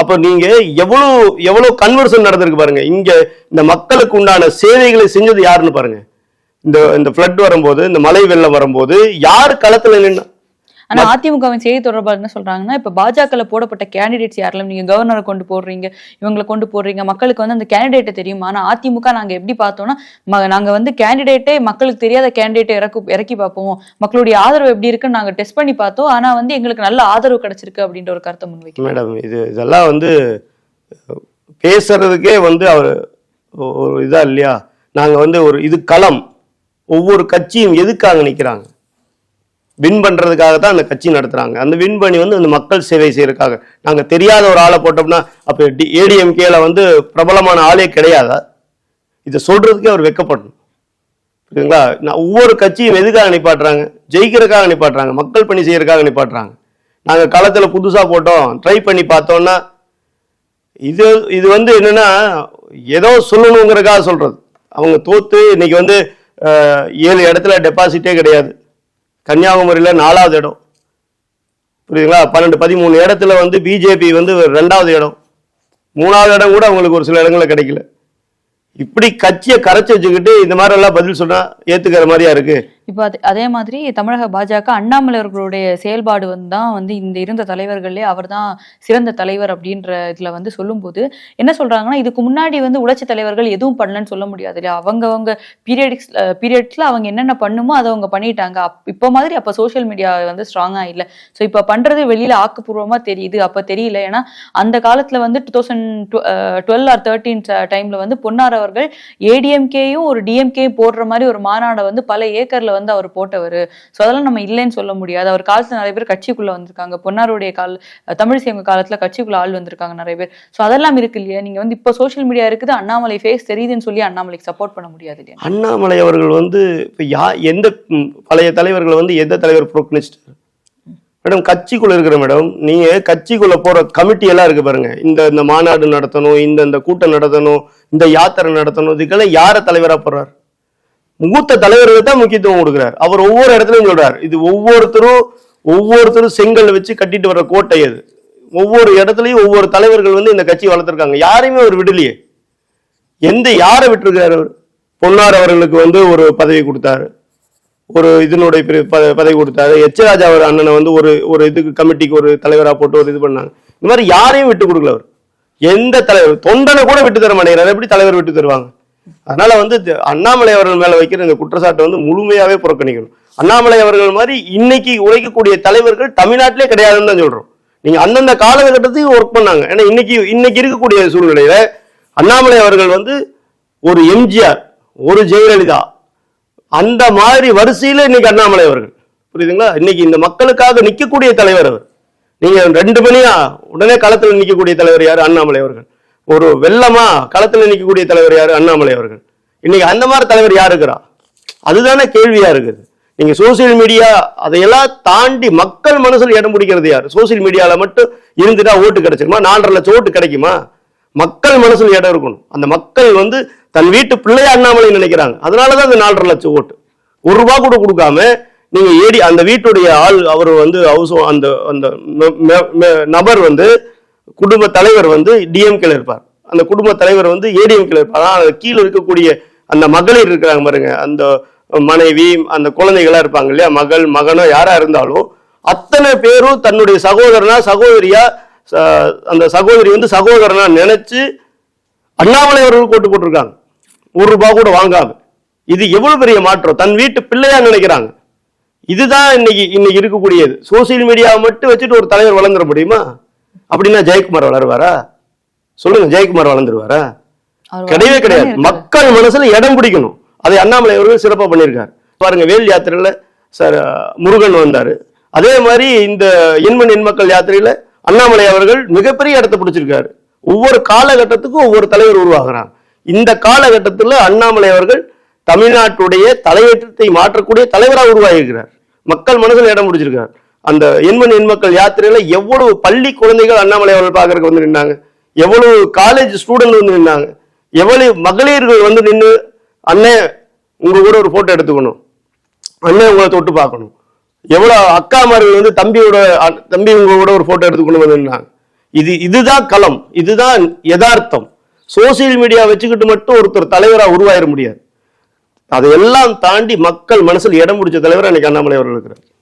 அப்போ நீங்க எவ்வளவு எவ்வளவு கன்வர்சன் நடந்திருக்கு பாருங்க. இங்க இந்த மக்களுக்கு உண்டான சேவைகளை செஞ்சது யாருன்னு பாருங்க. இந்த இந்த ஃப்ளட் வரும்போது இந்த மழை வெள்ளம் வரும்போது யார் களத்துல நின்று ஆனா அதிமுகவின் செய்தி தொடர்பாளர் என்ன சொல்றாங்கன்னா இப்ப பாஜகல போடப்பட்ட கேண்டிடேட்ஸ் யாரெல்லாம் நீங்க கவர்னரை கொண்டு போடுறீங்க இவங்களை கொண்டு போடுறீங்க மக்களுக்கு வந்து அந்த கேண்டிடேட்டை தெரியும்? ஆனா அதிமுக நாங்க எப்படி பார்த்தோம்னா நாங்க வந்து கேண்டிடேட்டே மக்களுக்கு தெரியாத கேண்டிடேட்டை இறக்கு இறக்கி பார்ப்போம். மக்களுடைய ஆதரவு எப்படி இருக்குன்னு நாங்க டெஸ்ட் பண்ணி பார்த்தோம். ஆனா வந்து எங்களுக்கு நல்ல ஆதரவு கிடைச்சிருக்கு அப்படின்ற ஒரு கருத்தை முன்வைக்கிறோம் மேடம் இது இதெல்லாம் வந்து பேசுறதுக்கே வந்து அவர் ஒரு இதா இல்லையா? நாங்க வந்து ஒரு இது களம். ஒவ்வொரு கட்சியும் எதுக்காக நிக்கிறாங்க? வின் பண்ணுறதுக்காக தான் அந்த கட்சி நடத்துகிறாங்க அந்த வின் பண்ணி வந்து அந்த மக்கள் சேவை செய்யறதுக்காக. நாங்கள் தெரியாத ஒரு ஆளை போட்டோம்னா அப்போ டி ஏடிஎம்கேல வந்து பிரபலமான ஆளே கிடையாதா? இதை சொல்கிறதுக்கே அவர் வெக்கப்படணும். புரியுதுங்களா? நான் ஒவ்வொரு கட்சியும் எதுக்காக நிப்பாட்டுறாங்க? ஜெயிக்கிறதுக்காக நிப்பாட்டுறாங்க. மக்கள் பணி செய்யறதுக்காக நிப்பாட்டுறாங்க. நாங்கள் களத்தில் புதுசாக போட்டோம். ட்ரை பண்ணி பார்த்தோம்னா இது இது வந்து என்னென்னா ஏதோ சொல்லணுங்கிறதுக்காக சொல்கிறது அவங்க தோற்று இன்னைக்கு வந்து ஏழு இடத்துல டெபாசிட்டே கிடையாது. கன்னியாகுமரியில் நாலாவது இடம். புரியுதுங்களா? பன்னெண்டு பதிமூணு இடத்துல வந்து பிஜேபி வந்து ரெண்டாவது இடம். மூணாவது இடம் கூட அவங்களுக்கு ஒரு சில இடங்களில் கிடைக்கல. இப்படி கட்சியை கரைச்சி வச்சுக்கிட்டு இந்த மாதிரி எல்லாம் பதில் சொன்னால் ஏற்றுக்கிற மாதிரியா இருக்குது இப்போ அது அதே மாதிரி தமிழக பாஜக அண்ணாமலை அவர்களுடைய செயல்பாடு வந்து தான் வந்து இந்த இருந்த தலைவர்களே அவர் தான் சிறந்த தலைவர் அப்படின்ற இதில் வந்து சொல்லும்போது என்ன சொல்கிறாங்கன்னா இதுக்கு முன்னாடி வந்து உழைச்சி தலைவர்கள் எதுவும் பண்ணலன்னு சொல்ல முடியாது இல்லையா? அவங்கவங்க பீரியட்ஸ் பீரியட்ஸில் அவங்க என்னென்ன பண்ணுமோ அதை அவங்க பண்ணிட்டாங்க. அப் இப்போ மாதிரி அப்போ சோஷியல் மீடியா வந்து ஸ்ட்ராங்காக இல்லை. ஸோ இப்போ பண்ணுறது வெளியில் ஆக்கப்பூர்வமாக தெரியுது. அப்போ தெரியல. ஏன்னா அந்த காலத்தில் வந்து two thousand twelve or thirteen டைமில் வந்து பொன்னார் அவர்கள் ஏடிஎம்கேயும் ஒரு டிஎம்கேயும் போடுற மாதிரி ஒரு மாநாடை வந்து பல ஏக்கரில் வந்து அவர் போட்டவர். ஸோ அதெல்லாம் நம்ம இல்லைன்னு சொல்ல முடியாது. அவர் காலத்துல நிறைய பேர் கட்சிக்குள்ள வந்திருக்காங்க. பொன்னாருடைய கால தமிழிசைங்க காலத்துல கட்சிக்குள்ள ஆள் வந்திருக்காங்க நிறைய பேர். ஸோ அதெல்லாம் இருக்கு இல்லையா? நீங்க வந்து இப்போ சோஷியல் மீடியா இருக்குது அண்ணாமலை ஃபேஸ் தெரியுதுன்னு சொல்லி அண்ணாமலைக்கு சப்போர்ட் பண்ண முடியாது இல்லையா? அண்ணாமலை அவர்கள் வந்து இப்போ யா எந்த பழைய தலைவர்களை வந்து எந்த தலைவர் புறக்கணிச்சிட்டாரு மேடம் கட்சிக்குள்ள இருக்கிற மேடம் நீங்க கட்சிக்குள்ள போற கமிட்டி எல்லாம் இருக்கு பாருங்க. இந்த இந்த மாநாடு நடத்தணும் இந்த இந்த கூட்டம் நடத்தணும் இந்த யாத்திரை நடத்தணும் இதுக்கெல்லாம் யார தலைவரா போறாரு? மூத்த தலைவர்களுக்கு தான் முக்கியத்துவம் கொடுக்குறார். அவர் ஒவ்வொரு இடத்துலையும் சொல்றார். இது ஒவ்வொருத்தரும் ஒவ்வொருத்தரும் செங்கல் வச்சு கட்டிட்டு வர்ற கோட்டை அது. ஒவ்வொரு இடத்துலையும் ஒவ்வொரு தலைவர்கள் வந்து இந்த கட்சி வளர்த்துருக்காங்க. யாரையுமே அவர் விடலையே. எந்த யாரை விட்டுருக்காரு அவர்? பொன்னார் அவர்களுக்கு வந்து ஒரு பதவி கொடுத்தாரு. ஒரு இதனுடைய ப- பதவி கொடுத்தாரு. எச்சராஜா அவர் அண்ணனை வந்து ஒரு ஒரு இதுக்கு கமிட்டிக்கு ஒரு தலைவராக போட்டு ஒரு இது பண்ணாங்க. இந்த மாதிரி யாரையும் விட்டு கொடுக்கல அவர். எந்த தலைவர்? தொண்டனை கூட விட்டு தர மாட்டேங்கிறார். எப்படி தலைவர் விட்டு தருவாங்க? அதனால வந்து அண்ணாமலை அவர்கள் மேல வைக்கிற இந்த குற்றச்சாட்டை வந்து முழுமையாவே புறக்கணிக்கணும். அண்ணாமலை அவர்கள் மாதிரி இன்னைக்கு உழைக்கக்கூடிய தலைவர்கள் தமிழ்நாட்டிலே கிடையாதுன்னு தான் சொல்றோம். நீங்க அந்தந்த காலகட்டத்துக்கு ஒர்க் பண்ணாங்க. ஏன்னா இன்னைக்கு இன்னைக்கு இருக்கக்கூடிய சூழ்நிலையில அண்ணாமலை அவர்கள் வந்து ஒரு எம்ஜிஆர் ஒரு ஜெயலலிதா அந்த மாதிரி வரிசையில இன்னைக்கு அண்ணாமலை அவர்கள். புரியுதுங்களா? இன்னைக்கு இந்த மக்களுக்காக நிக்கக்கூடிய தலைவர் அவர். நீங்க ரெண்டு மணியா உடனே களத்தில் நிக்கக்கூடிய தலைவர் யாரு? அண்ணாமலை அவர்கள். ஒரு வெள்ளமா களத்தில் நிற்கக்கூடிய தலைவர் யாரு? அண்ணாமலை அவர்கள். இன்னைக்கு அந்த மாதிரி தலைவர் யார் இருக்கிறா? அதுதானே கேள்வியா இருக்குது. நீங்க சோசியல் மீடியா அதையெல்லாம் தாண்டி மக்கள் மனசுல இடம் பிடிக்கிறது யார்? சோசியல் மீடியால மட்டும் இருந்துட்டா ஓட்டு கிடைச்சிருமா? நாலரை லட்சம் ஓட்டு கிடைக்குமா? மக்கள் மனசுல இடம் இருக்கணும். அந்த மக்கள் வந்து தன் வீட்டு பிள்ளைய அண்ணாமலை நினைக்கிறாங்க. அதனாலதான் அந்த நாலரை லட்சம் ஓட்டு. ஒரு ரூபா கூட கொடுக்காம நீங்க ஏடி அந்த வீட்டுடைய ஆள் அவர் வந்து ஹவுஸ் அந்த அந்த நபர் வந்து குடும்ப தலைவர் வந்து டிஎம்கேல இருப்பார். அந்த குடும்ப தலைவர் வந்து ஏடிஎம்கேல இருப்பார். ஆனால் கீழே இருக்கக்கூடிய அந்த மகளிர் இருக்கிறாங்க பாருங்க. அந்த மனைவி அந்த குழந்தைகளா இருப்பாங்க இல்லையா? மகள் மகனோ யாரா இருந்தாலும் அத்தனை பேரும் தன்னுடைய சகோதரனா சகோதரியா ச- அந்த சகோதரி வந்து சகோதரனா நினைச்சு அண்ணாமலை அவர்கள் போட்டு போட்டிருக்காங்க. ஒரு ரூபா கூட வாங்காம. இது எவ்வளவு பெரிய மாற்றம்? தன் வீட்டு பிள்ளையா நினைக்கிறாங்க. இதுதான் இன்னைக்கு இன்னைக்கு இருக்கக்கூடியது. சோசியல் மீடியாவை மட்டும் வச்சுட்டு ஒரு தலைவர் வளர்ந்துட முடியுமா? அப்படின்னா ஜெயக்குமார் வளருவாரா? சொல்லுங்க ஜெயக்குமார் வளர்ந்துருவாரா? கிடையவே கிடையாது. மக்கள் மனசுல இடம் பிடிக்கணும். அதை அண்ணாமலை அவர்கள் சிறப்பா பண்ணியிருக்காரு. பாருங்க வேல் யாத்திரையில சார் முருகன் வந்தாரு. அதே மாதிரி இந்த எண்மண் எண்மக்கள் யாத்திரையில அண்ணாமலை அவர்கள் மிகப்பெரிய இடத்தை பிடிச்சிருக்காரு. ஒவ்வொரு காலகட்டத்துக்கும் ஒவ்வொரு தலைவர் உருவாகிறாங்க இந்த காலகட்டத்துல அண்ணாமலை அவர்கள் தமிழ்நாட்டுடைய தலையேற்றத்தை மாற்றக்கூடிய தலைவராக உருவாகியிருக்கிறார். மக்கள் மனசுல இடம் பிடிச்சிருக்காரு. அந்த எண்மண் எண்மக்கள் யாத்திரையில எவ்வளவு பள்ளி குழந்தைகள் அண்ணாமலை அவர்கள் பார்க்கறதுக்கு வந்து நின்னாங்க. எவ்வளவு காலேஜ் ஸ்டூடெண்ட் வந்து நின்னாங்க. எவ்வளவு மகளிர்கள் வந்து நின்று அண்ணன் உங்க கூட ஒரு போட்டோ எடுத்துக்கணும். அண்ணன் உங்களை தொட்டு பார்க்கணும். எவ்வளவு அக்காமார்கள் வந்து தம்பியோட அ- தம்பி உங்க கூட ஒரு போட்டோ எடுத்துக்கணும் வந்து நின்னாங்க. இது இதுதான் களம். இதுதான் யதார்த்தம். சோசியல் மீடியா வச்சுக்கிட்டு மட்டும் ஒருத்தர் தலைவராக உருவாயிட முடியாது. அதையெல்லாம் தாண்டி மக்கள் மனசில் இடம் பிடிச்ச தலைவராக இன்னைக்கு அண்ணாமலை அவர்கள் இருக்கிறார்.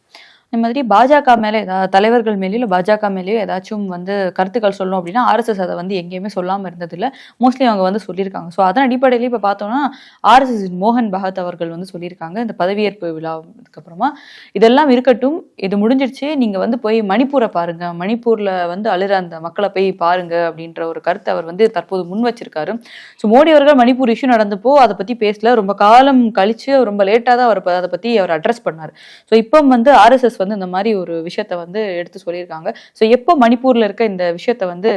இந்த மாதிரி பாஜக மேலே ஏதாவது தலைவர்கள் மேலேயோ இல்லை பாஜக மேலேயோ ஏதாச்சும் வந்து கருத்துக்கள் சொல்லணும் அப்படின்னா ஆர்எஸ்எஸ் அதை வந்து எங்கேயுமே சொல்லாமல் இருந்ததில்லை. மோஸ்ட்லி அவங்க வந்து சொல்லியிருக்காங்க. ஸோ அதன் அடிப்படையில் இப்போ பார்த்தோம்னா ஆர்எஸ்எஸ் மோகன் பகத் அவர்கள் வந்து சொல்லியிருக்காங்க. இந்த பதவியேற்பு விழாவுக்கு அப்புறமா. இதெல்லாம் இருக்கட்டும் இது முடிஞ்சிருச்சு. நீங்கள் வந்து போய் மணிப்பூரை பாருங்க. மணிப்பூரில் வந்து அழுற அந்த மக்களை போய் பாருங்க அப்படின்ற ஒரு கருத்தை அவர் வந்து தற்போது முன் வச்சிருக்காரு. ஸோ மோடி அவர்கள் மணிப்பூர் இஷ்யூ நடந்தப்போ அதை பற்றி பேசல. ரொம்ப காலம் கழிச்சு ரொம்ப லேட்டாக தான் அவர் அதை பற்றி அவர் அட்ரஸ் பண்ணார். ஸோ இப்போ வந்து ஆர்எஸ்எஸ் வந்து இந்த மாதிரி ஒரு விஷயத்த வந்து எடுத்து சொல்லியிருக்காங்க. ஸோ எப்போ மணிப்பூரில் இருக்க இந்த விஷயத்த வந்து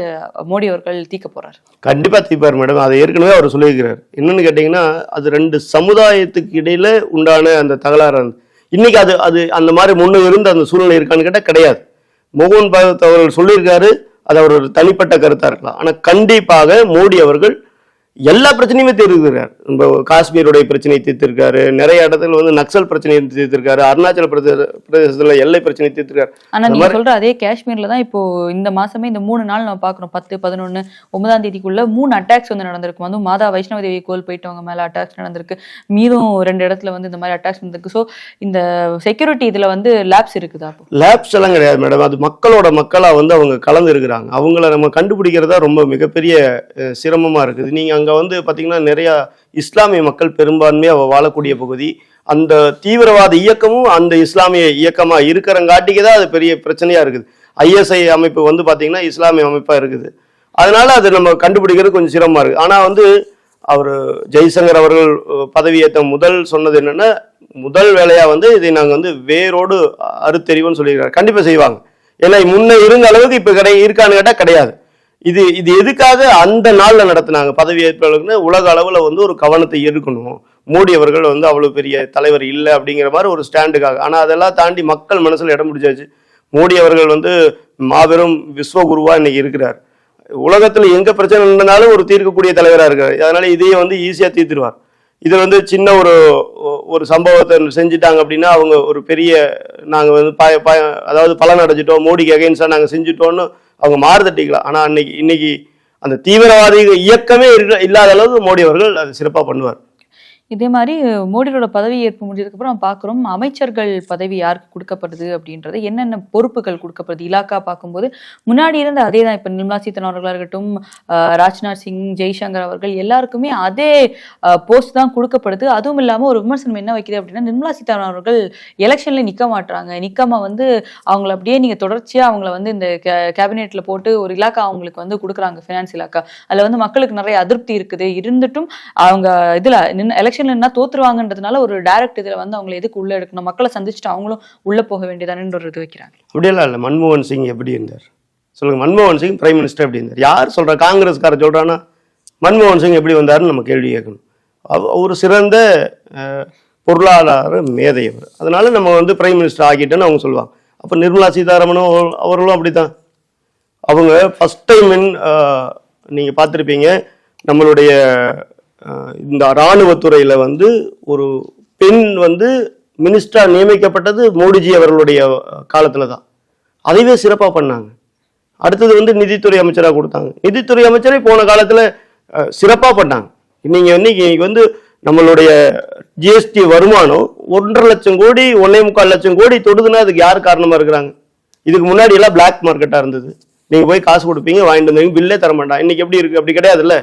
மோடி அவர்கள் தீக்க போறாரு? கண்டிப்பாக தீப்பார் மேடம். அதை ஏற்கனவே அவர் சொல்லியிருக்கிறார். என்னன்னு கேட்டீங்கன்னா அது ரெண்டு சமுதாயத்துக்கு இடையில உண்டான அந்த தகராறு இன்னைக்கு அது அது அந்த மாதிரி முன்னே இருந்த அந்த சூழ்நிலை இருக்கான்னு கேட்டால் கிடையாது. மோகன் பகவத் அவர்கள் சொல்லியிருக்காரு. அது அவர் ஒரு தனிப்பட்ட கருத்தாக இருக்கலாம். ஆனால் கண்டிப்பாக மோடி அவர்கள் எல்லா பிரச்சனையுமே தெரிவிக்கிறார் காஷ்மீருடைய பிரச்சனையை தீர்த்திருக்காரு. நிறைய இடத்துல வந்து நக்சல் பிரச்சனையை தீர்த்திருக்காரு. அருணாச்சல பிரதேச பிரதேசத்துல எல்லை பிரச்சனையை தீர்த்திருக்காரு. ஆனா நீங்க சொல்ற அதே காஷ்மீர்ல தான் இப்போ இந்த மாசமே இந்த மூணு நாள் நம்ம பாக்குறோம் பத்து பதினொன்னு ஒன்பதாம் தேதிக்குள்ள மூணு அட்டாக்ஸ் வந்து நடந்திருக்கு. வந்து மாதா வைஷ்ணவ தேவி கோவில் போயிட்டவங்க மேல அட்டாக்ஸ் நடந்திருக்கு. மீதும் ரெண்டு இடத்துல வந்து இந்த மாதிரி அட்டாக்ஸ் நடந்திருக்கு. ஸோ இந்த செக்யூரிட்டி இதுல வந்து லேப்ஸ் இருக்குதா லேப்ஸ் எல்லாம் கிடையாது மேடம் அது மக்களோட மக்களா வந்து அவங்க கலந்து இருக்கிறாங்க அவங்கள நம்ம கண்டுபிடிக்கிறதா ரொம்ப மிகப்பெரிய சிரமமா இருக்குது. நீங்க அங்க வந்து பாத்தீங்கன்னா நிறைய இஸ்லாமிய மக்கள் பெரும்பான்மையாக வாழக்கூடிய பகுதி. அந்த தீவிரவாத இயக்கமும் அந்த இஸ்லாமிய இயக்கமாக இருக்கிறங்காட்டிக்கு தான் அது பெரிய பிரச்சனையாக இருக்குது. ஐஎஸ்ஐ அமைப்பு வந்து பார்த்திங்கன்னா இஸ்லாமிய அமைப்பாக இருக்குது. அதனால அது நம்ம கண்டுபிடிக்கிறது கொஞ்சம் சிரமமாக இருக்குது ஆனால் வந்து அவர் ஜெய்சங்கர் அவர்கள் பதவியேற்ற முதல் சொன்னது என்னென்னா முதல் வேலையாக வந்து இதை நாங்கள் வந்து வேரோடு அறுத்தெறிவுன்னு சொல்லியிருக்காரு. கண்டிப்பாக செய்வாங்க. ஏன்னா முன்னே இருந்த அளவுக்கு இப்போ கிடை இருக்கான்னு கேட்டால் கிடையாது. இது இது எதுக்காக அந்த நாளில் நடத்தினாங்க? பதவி உலக அளவில் வந்து ஒரு கவனத்தை ஈர்க்கணும். மோடி அவர்கள் வந்து அவ்வளோ பெரிய தலைவர் இல்லை அப்படிங்கிற மாதிரி ஒரு ஸ்டாண்டுக்காக. ஆனால் அதெல்லாம் தாண்டி மக்கள் மனசில் இடம் பிடிச்சாச்சு. மோடி அவர்கள் வந்து மாபெரும் விஸ்வகுருவா இன்னைக்கு இருக்கிறார். உலகத்தில் எங்க பிரச்சனை இருந்தாலும் ஒரு தீர்க்கக்கூடிய தலைவராக இருக்கார். அதனால இதையே வந்து ஈஸியாக தீர்த்துருவார். இது வந்து சின்ன ஒரு ஒரு சம்பவத்தை செஞ்சுட்டாங்க அப்படின்னா அவங்க ஒரு பெரிய நாங்கள் வந்து பாய பாய அதாவது பலன் அடைஞ்சிட்டோம். மோடிக்கு அகைன்ஸ்டாக நாங்கள் செஞ்சுட்டோன்னு அவங்க மாறு தட்டிக்கலாம் ஆனால் அன்னைக்கு இன்னைக்கு அந்த தீவிரவாதிகள் இயக்கமே இருக்க- இல்லாத அளவுக்கு மோடி அவர்கள் அது சிறப்பாக பண்ணுவார். இதே மாதிரி மோடியோட பதவி ஏற்பு முடிஞ்சதுக்கப்புறம் பார்க்குறோம் அமைச்சர்கள் பதவி யாருக்கு கொடுக்கப்படுது அப்படின்றது என்னென்ன பொறுப்புகள் கொடுக்கப்படுது? இலாக்கா பார்க்கும்போது முன்னாடி இருந்த அதே தான் இப்போ நிர்மலா சீதன் அவர்களாக இருக்கட்டும் ராஜ்நாத் சிங் ஜெய்சங்கர் அவர்கள் எல்லாருக்குமே அதே போஸ்ட் தான் கொடுக்கப்படுது. அதுவும் இல்லாமல் ஒரு விமர்சனம் என்ன வைக்குது அப்படின்னா நிர்மலா சீதாராமன் அவர்கள் எலெக்ஷனில் நிற்க மாட்டாங்க நிற்காம வந்து அவங்கள அப்படியே நீங்கள் தொடர்ச்சியாக அவங்கள வந்து இந்த கேபினெட்டில் போட்டு ஒரு இலாக்கா அவங்களுக்கு வந்து கொடுக்குறாங்க ஃபினான்ஸ் இலாக்கா. அதில் வந்து மக்களுக்கு நிறைய அதிருப்தி இருக்குது. இருந்துட்டும் அவங்க இதில் எலெக்ஷன் எலெக்ஷன்ல என்ன தோத்துருவாங்கன்றதுனால ஒரு டைரக்ட் இதில் வந்து அவங்களை எதுக்கு உள்ள எடுக்கணும்? மக்களை சந்திச்சுட்டு அவங்களும் உள்ள போக வேண்டியதானன்ற ஒரு இது வைக்கிறாங்க. அப்படியெல்லாம் இல்லை. மன்மோகன் சிங் எப்படி இருந்தார்? சொல்லுங்க மன்மோகன் சிங் பிரைம் மினிஸ்டர் எப்படி இருந்தார்? யார் சொல்ற காங்கிரஸ்காரர் சொல்றான்னா மன்மோகன் சிங் எப்படி வந்தாருன்னு நம்ம கேள்வி கேட்கணும். ஒரு சிறந்த பொருளாதார மேதை அவர் அதனால நம்ம வந்து பிரைம் மினிஸ்டர் ஆகிட்டேன்னு அவங்க சொல்லுவாங்க. அப்போ நிர்மலா சீதாராமனும் அவர்களும் அப்படித்தான். அவங்க ஃபஸ்ட் டைம் இன் நீங்கள் பார்த்துருப்பீங்க நம்மளுடைய இந்த இராணுவத்துறையில் வந்து ஒரு பெண் வந்து மினிஸ்டராக நியமிக்கப்பட்டது மோடிஜி அவர்களுடைய காலத்தில் தான் அதைவே சிறப்பாக பண்ணாங்க. அடுத்தது வந்து நிதித்துறை அமைச்சராக கொடுத்தாங்க. நிதித்துறை அமைச்சரே போன காலத்தில் சிறப்பாக பண்ணாங்க. நீங்க இன்னைக்கு வந்து நம்மளுடைய ஜிஎஸ்டி வருமானம் ஒன்றரை லட்சம் கோடி ஒன்னே முக்கால் லட்சம் கோடி தொடுதுன்னா அதுக்கு யார் காரணமாக இருக்கிறாங்க? இதுக்கு முன்னாடி எல்லாம் பிளாக் மார்க்கெட்டாக இருந்தது. நீங்கள் போய் காசு கொடுப்பீங்க வாங்கிட்டு வந்தீங்க பில்லே தர மாட்டான் இன்னைக்கு எப்படி இருக்குது அப்படி கிடையாதுல்ல.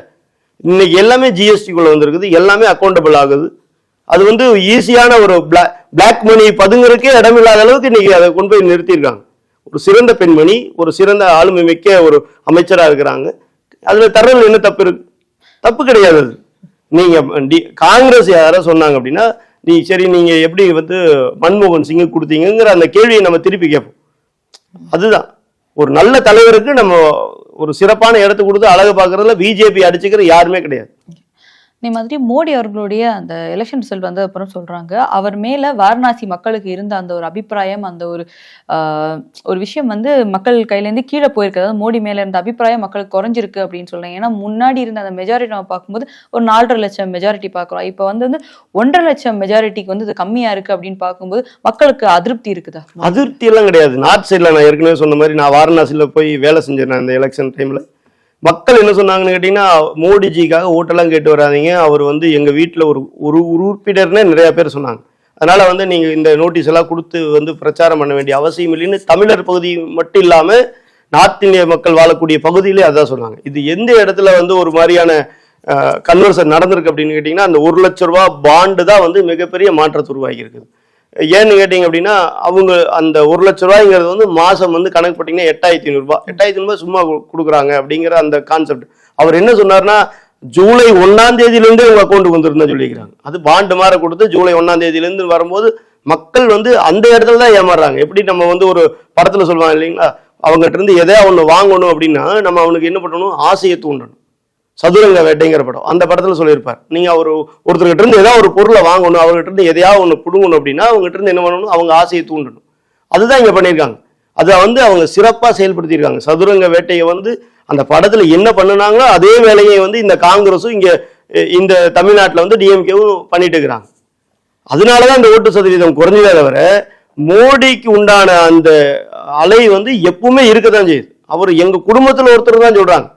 இன்னைக்கு எல்லாமே ஜிஎஸ்டிக்குள்ள வந்திருக்குது எல்லாமே அக்கௌண்டபிள் ஆகுது. அது வந்து ஈஸியான ஒரு பிளாக் மணி பதுங்குறதுக்கே இடமில்லாத அளவுக்கு இன்னைக்கு அதை கொண்டு போய் நிறுத்தியிருக்காங்க. ஒரு சிறந்த பெண்மணி ஒரு சிறந்த ஆளுமை மிக்க ஒரு அமைச்சராக இருக்கிறாங்க. அதுல தரல என்ன தப்பு இருக்கு? தப்பு கிடையாது அது. நீங்க டி- காங்கிரஸ் யாரோ சொன்னாங்க அப்படின்னா நீ சரி நீங்க எப்படி வந்து மன்மோகன் சிங்கு கொடுத்தீங்கங்கிற அந்த கேள்வியை நம்ம திருப்பி கேட்போம். அதுதான். ஒரு நல்ல தலைவருக்கு நம்ம ஒரு சிறப்பான இடத்த கொடுத்து அழகு பார்க்கறதுல பிஜேபி அடிச்சுக்கிற யாருமே கிடையாது. அதே மாதிரி மோடி அவர்களுடைய அந்த எலெக்ஷன் ரிசல்ட் வந்த அப்புறம் சொல்றாங்க. அவர் மேல வாரணாசி மக்களுக்கு இருந்த அந்த ஒரு அபிப்பிராயம் அந்த ஒரு ஒரு விஷயம் வந்து மக்கள் கையில இருந்து கீழே போயிருக்கு. அதாவது மோடி மேல இருந்த அபிப்பிராயம் மக்களுக்கு குறைஞ்சிருக்கு அப்படின்னு சொல்றேன் ஏன்னா முன்னாடி இருந்த அந்த மெஜாரிட்டி நம்ம பார்க்கும்போது ஒரு நாலரை லட்சம் மெஜாரிட்டி பார்க்குறோம். இப்போ வந்து வந்து ஒன்றரை லட்சம் மெஜாரிட்டிக்கு வந்து இது கம்மியா இருக்கு அப்படின்னு பார்க்கும்போது மக்களுக்கு அதிருப்தி இருக்குதா? அதிருப்தி எல்லாம் கிடையாது நார்த் சைடில் நான் ஏற்கனவே சொன்ன மாதிரி நான் வாரணாசியில் போய் வேலை செஞ்சேன் நான் இந்த எலெக்ஷன் டைம்ல மக்கள் என்ன சொன்னாங்கன்னு கேட்டிங்கன்னா மோடிஜிக்காக ஓட்டெல்லாம் கேட்டு வராதீங்க. அவர் வந்து எங்கள் வீட்டில் ஒரு ஒரு உறுப்பினர்னே நிறைய பேர் சொன்னாங்க. அதனால் வந்து நீங்கள் இந்த நோட்டீஸ் எல்லாம் கொடுத்து வந்து பிரச்சாரம் பண்ண வேண்டிய அவசியம் இல்லைன்னு தமிழர் பகுதி மட்டும் இல்லாமல் நார்த் இந்திய மக்கள் வாழக்கூடிய பகுதியிலே அதான் சொன்னாங்க. இது எந்த இடத்துல வந்து ஒரு மாதிரியான கன்வர்சன் நடந்திருக்கு அப்படின்னு கேட்டிங்கன்னா அந்த ஒரு லட்ச ரூபா பாண்டு தான் வந்து மிகப்பெரிய மாற்றத்தை உருவாகி இருக்குது ஏன்னு கேட்டிங்க அப்படின்னா அவங்க அந்த ஒரு லட்ச ரூபாய்ங்கிறது வந்து மாசம் வந்து கணக்கு போட்டிங்கன்னா எட்டாயிரத்தி ஐநூறுபா. எட்டாயிரத்தி ஐநூறுபா சும்மா கொடுக்குறாங்க அப்படிங்கிற அந்த கான்செப்ட் அவர் என்ன சொன்னார்னா ஜூலை ஒன்னாம் தேதியிலேருந்தே உங்க அக்கௌண்ட்டுக்கு வந்துருந்தா சொல்லிக்கிறாங்க. அது பாண்டு மாற கொடுத்து ஜூலை ஒன்னாம் தேதியிலேருந்து வரும்போது மக்கள் வந்து அந்த இடத்துல தான் ஏமாறுறாங்க. எப்படி நம்ம வந்து ஒரு படத்துல சொல்லுவாங்க இல்லைங்களா? அவங்ககிட்ட இருந்து எதையா ஒன்று வாங்கணும் அப்படின்னா நம்ம அவனுக்கு என்ன பண்ணணும்? ஆசையை தூண்டணும். சதுரங்க வேட்டைங்கிற படம். அந்த படத்துல சொல்லியிருப்பார். நீங்க அவர் ஒருத்தர்கிட்ட இருந்து ஏதாவது ஒரு பொருளை வாங்கணும் அவர்கிட்ட இருந்து எதையாவது ஒன்று பிடுங்கணும் அப்படின்னா அவங்ககிட்ட இருந்து என்ன பண்ணணும்? அவங்க ஆசையை தூண்டணும். அதுதான் இங்க பண்ணியிருக்காங்க. அதை வந்து அவங்க சிறப்பா செயல்படுத்தியிருக்காங்க. சதுரங்க வேட்டையை வந்து அந்த படத்துல என்ன பண்ணினாங்களோ அதே வேலையை வந்து இந்த காங்கிரஸும் இங்க இந்த தமிழ்நாட்டில் வந்து டிஎம்கேவும் பண்ணிட்டு இருக்கிறாங்க. அதனாலதான் இந்த ஓட்டு சதவீதம் குறைஞ்சதே தவிர மோடிக்கு உண்டான அந்த அலை வந்து எப்பவுமே இருக்க தான் செய்யுது. அவர் எங்க குடும்பத்தில் ஒருத்தர் தான் சொல்றாங்க.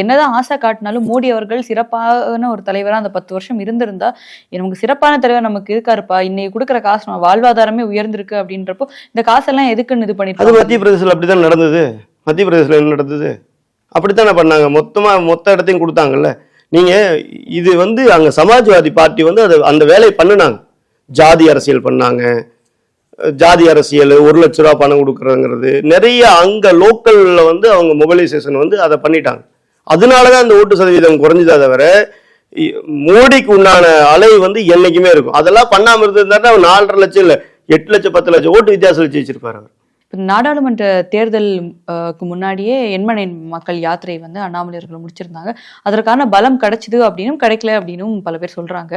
என்னதான் ஆசை காட்டினாலும் மோடி அவர்கள் சிறப்பான ஒரு தலைவரா அந்த பத்து வருஷம் இருந்திருந்தா நமக்கு சிறப்பான தலைவர் நமக்கு இருக்காருப்பா. இன்னைக்கு கொடுக்குற காசு நம்ம வாழ்வாதாரமே உயர்ந்திருக்கு அப்படின்றப்போ இந்த காசெல்லாம் எதுக்குன்னு இது அது பண்ணிட்டு மத்திய பிரதேசத்தில் அப்படித்தான் நடந்தது? மத்திய பிரதேசத்தில் என்ன நடந்தது? அப்படித்தானே பண்ணாங்க. மொத்தமா மொத்த இடத்தையும் கொடுத்தாங்கல்ல. நீங்க இது வந்து அங்க சமாஜ்வாதி பார்ட்டி வந்து அது அந்த வேலையை பண்ணுனாங்க. ஜாதி அரசியல் பண்ணாங்க. ஜாதி அரசியல் ஒரு லட்ச ரூபா பணம் கொடுக்குறதுங்கிறது நிறைய அங்கே லோக்கலில் வந்து அவங்க மொபைலைசேஷன் வந்து அதை பண்ணிட்டாங்க. அதனாலதான் அந்த ஓட்டு சதவீதம் குறைஞ்சதை தவிர இ- மோடிக்கு உண்டான அலை வந்து என்னைக்குமே இருக்கும். அதெல்லாம் பண்ணாமல் இருந்திருந்தாருன்னா நாலரை லட்சம் இல்லை எட்டு லட்சம் பத்து லட்சம் ஓட்டு வித்தியாசம் வச்சு வச்சிருப்பாரு அவர். நாடாளுமன்ற தேர்தல் முன்னாடியே எண்மனை மக்கள் யாத்திரை வந்து அண்ணாமலையர்கள் முடிச்சிருந்தாங்க. அதற்கான பலம் கிடைச்சிது அப்படின்னும் கிடைக்கல அப்படின்னும் பல பேர் சொல்றாங்க.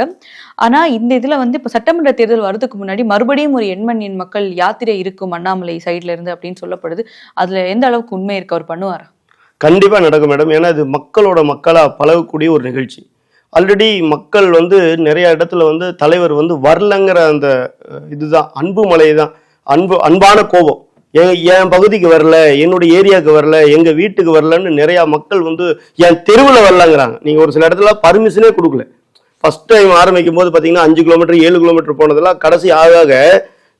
ஆனா இந்த இதுல வந்து இப்ப சட்டமன்ற தேர்தல் வரதுக்கு முன்னாடி மறுபடியும் ஒரு எண்மணியின் மக்கள் யாத்திரை இருக்கும் அண்ணாமலை சைட்ல இருந்து அப்படின்னு சொல்லப்படுது. அதுல எந்த அளவுக்கு உண்மை இருக்கு? அவர் பண்ணுவாரா? கண்டிப்பா நடக்கும் மேடம். ஏன்னா இது மக்களோட மக்களா பழகக்கூடிய ஒரு நிகழ்ச்சி. ஆல்ரெடி மக்கள் வந்து நிறைய இடத்துல வந்து தலைவர் வந்து வரலங்கிற அந்த இதுதான் அன்பு மலை தான் அன்பு அன்பான கோபம். என் என் பகுதிக்கு வரல என்னுடைய ஏரியாவுக்கு வரல எங்க வீட்டுக்கு வரலன்னு நிறைய மக்கள் வந்து என் தெருவில் வரலங்கிறாங்க. நீங்க ஒரு சில இடத்துல பர்மிஷனே கொடுக்கல. ஃபர்ஸ்ட் டைம் ஆரம்பிக்கும் போது பார்த்தீங்கன்னா அஞ்சு கிலோமீட்டர் ஏழு கிலோமீட்டர் போனதெல்லாம் கடைசி ஆக ஆக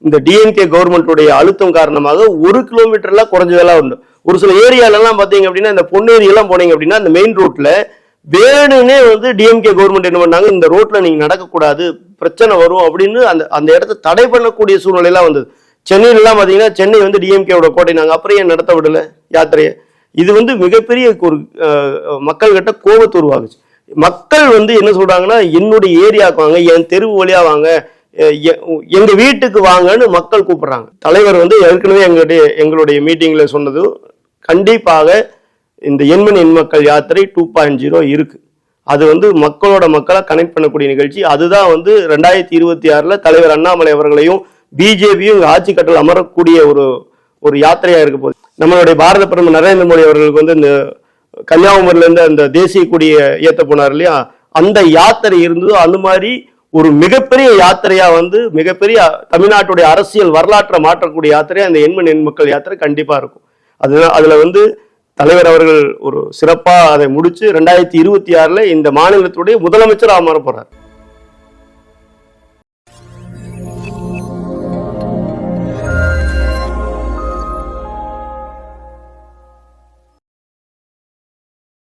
இந்த டிஎம்கே கவர்மெண்ட்டுடைய அழுத்தம் காரணமாக ஒரு கிலோமீட்டர்லாம் குறைஞ்சதெல்லாம் உண்டு. ஒரு சில ஏரியாலெல்லாம் பார்த்தீங்க அப்படின்னா இந்த பொன்னேரியெல்லாம் போனீங்க அப்படின்னா இந்த மெயின் ரோட்ல வேணுன்னே வந்து டிஎம்கே கவர்மெண்ட் என்ன பண்ணாங்க இந்த ரோட்ல நீங்க நடக்கக்கூடாது பிரச்சனை வரும் அப்படின்னு அந்த அந்த இடத்த தடை பண்ணக்கூடிய சூழ்நிலையெல்லாம் வந்தது. சென்னையிலலாம் பார்த்தீங்கன்னா சென்னை வந்து டிஎம்கேவோட கோட்டை. நாங்கள் அப்புறம் ஏன் நடத்த விடல? யாத்திரையை. இது வந்து மிகப்பெரிய ஒரு மக்கள்கிட்ட கோபத்தை உருவாகுச்சு மக்கள் வந்து என்ன சொல்றாங்கன்னா என்னுடைய ஏரியாவுக்கு வாங்க என் தெருவு வழியா வாங்க எங்க வீட்டுக்கு வாங்கன்னு மக்கள் கூப்பிடுறாங்க. தலைவர் வந்து ஏற்கனவே எங்களுடைய எங்களுடைய மீட்டிங்ல சொன்னது கண்டிப்பாக இந்த எண்மன் எண் மக்கள் யாத்திரை டூ பாயிண்ட் ஜீரோ இருக்கு. அது வந்து மக்களோட மக்களை கனெக்ட் பண்ணக்கூடிய நிகழ்ச்சி. அதுதான் வந்து ரெண்டாயிரத்தி இருபத்தி ஆறுல தலைவர் அண்ணாமலை அவர்களையும் பிஜேபியும் ஆட்சி கட்டல் அமரக்கூடிய ஒரு ஒரு யாத்திரையா இருக்க போகுது. நம்மளுடைய பாரத பிரதமர் நரேந்திர மோடி அவர்களுக்கு வந்து இந்த கன்னியாகுமரியிலேருந்து அந்த தேசிய கொடியை ஏற்ற போனார் இல்லையா? அந்த யாத்திரை இருந்ததோ. அந்த மாதிரி ஒரு மிகப்பெரிய யாத்திரையா வந்து மிகப்பெரிய தமிழ்நாட்டுடைய அரசியல் வரலாற்றை மாற்றக்கூடிய யாத்திரையா அந்த எண்மண் எண் மக்கள் யாத்திரை கண்டிப்பா இருக்கும். அதுதான் அதுல வந்து தலைவர் அவர்கள் ஒரு சிறப்பா அதை முடிச்சு ரெண்டாயிரத்தி இருபத்தி ஆறுல இந்த மாநிலத்துடைய முதலமைச்சர் அமர போறார்.